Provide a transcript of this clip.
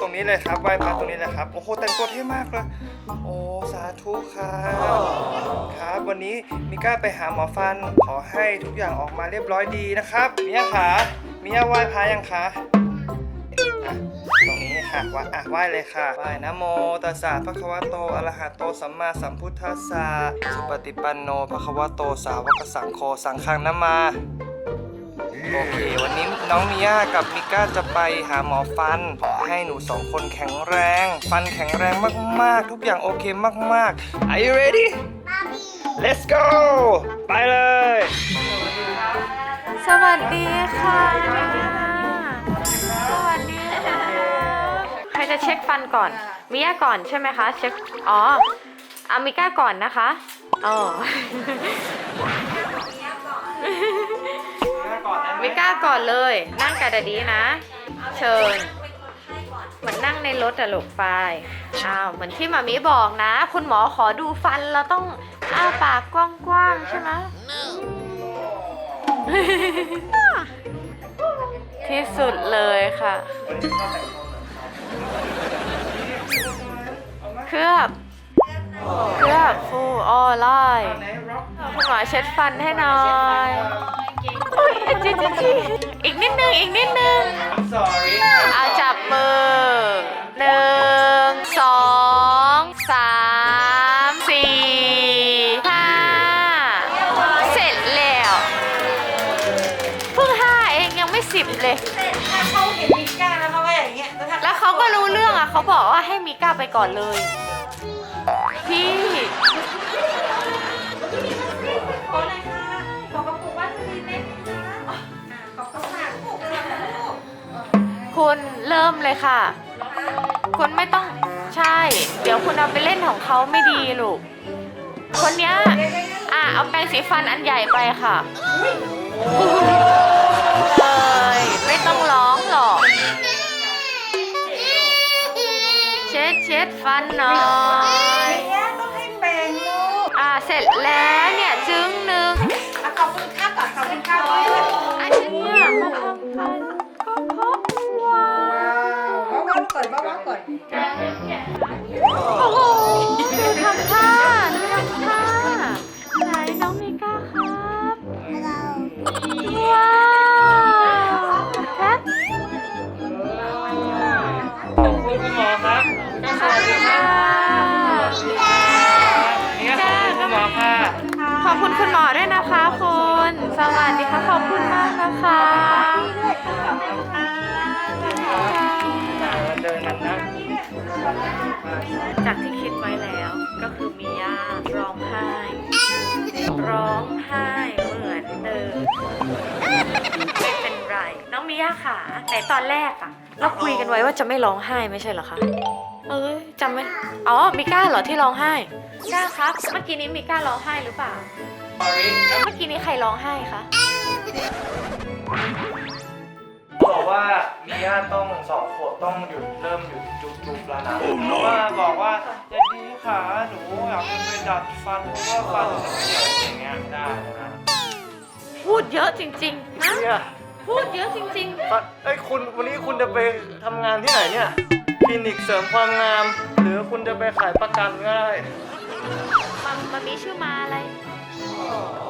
ตรงนี้เลยครับไหว้พระตรงนี้เลยครับ โอ้โหแต่งตัวเท่มากเลยโอ้สาธุครับครับ วันนี้มิก้าไปหาหมอฟันขอให้ทุกอย่างออกมาเรียบร้อยดีนะครับมิยขามิยาไหว้พระยังคะอะตรงนี้ค่ะไหว้อะไหว้เลยค่ะไหว้นะโมตัสสะภะคะวะโตอะระหะโตสัมมาสัมพุทธัสสะสุปฏิปันโนภะคะวะโตสาวกสังโฆสังฆังนะมา โอเควันนี้น้องมิย่ากับมิก้าจะไปหาหมอฟัน ขอให้หนูสองคนแข็งแรง ฟันแข็งแรงมากๆ ทุกอย่างโอเคมากๆ Are you ready Let's go ไปเลย สวัสดีค่ะ สวัสดีค่ะใครจะเช็คฟันก่อน มิยาก่อนใช่ไหมคะ เช็ค อ๋ออามิก้าก่อนนะคะ อ๋อาก่อนเลย นั่งกับดาดีนะ เชิญเหมือนนั่งในรถอะลูกไปอ้าวเหมือนที่มามิบอกนะ คุณหมอขอดูฟันเราต้องอ้าปากกว้างๆใช่ไหมที่สุดเลยค่ะ เคลือบเคลือบฟูออไล่คุณหมอเช็ดฟันให้หน่อย อ๊ยจิจิจิอีกนิดนึงอีกนิดนึง sorry เอาจับมือหนึ่งสองสามสี่ห้าเสร็จแล้วเพิ่งห้าเองยังไม่สิบเลยถ้าเขาเห็นมีก้าแล้วเขาว่าอย่างเงี้ยแล้วถ้าแล้วเขาก็รู้เรื่องอะเขาบอกว่าให้มิก้าไปก่อนเลย คุณเริ่มเลยค่ะ คุณไม่ต้องใช่ เดี๋ยวคุณเอาไปเล่นของเขาไม่ดีลูก คนเนี้ยอะเอาแปรงสีฟันอันใหญ่ไปค่ะเลยไม่ต้องร้องหรอก เช็ดเช็ดฟันหน่อยเนี่ยต้องให้แปรงลูกอะเสร็จแล้วเนี่ยจึงหนึ่งอะขอบคุณค่ะก่อนขอบคุณค่ะก่อนอันนี้เนี่ย โอ้โหดูทำท่าดูทำท่าไหนน้องมิก้าครับว้าวแคทคุณหมอครับสวัสดีครับนี่ก็ขอบคุณคุณหมอค่ะ ขอบคุณคุณหมอด้วยนะคะคุณสวัสดีค่ะขอบคุณมากนะคะ จากที่คิดไว้แล้ว ก็คือมีย่าร้องไห้ ร้องไห้เหมือนเดิมไม่เป็นไร น้องมิย่าค่ะแต่ตอนแรกอะเราคุยกันไว้ว่าจะไม่ร้องไห้ไม่ใช่เหรอคะ เอ้ยจำไม่ อ๋อมิก้าเหรอที่ร้องไห้ก้าครับ เมื่อกี้นี้มิก้าร้องไห้หรือเปล่า เมื่อกี้นี้ใครร้องไห้คะ ว่ามีญาติต้องสองขวบต้องหยุดเริ่มหยุดจุบจุบแล้วนะเพราะว่าบอกว่าจะดีขาหนูอยากไปดัดฟันเพราะว่าฟันหนูเหี่ยวอย่างเงี้ยได้นะพูดเยอะจริงๆนะเนี่ยพูดเยอะจริงฟันเอ้ยคุณวันนี้คุณจะไปทำงานที่ไหนเนี่ยคลินิกเสริมความงาม หรือคุณจะไปขายประกันก็ได้ๆมันมันมีชื่อมาอะไรอ๋อ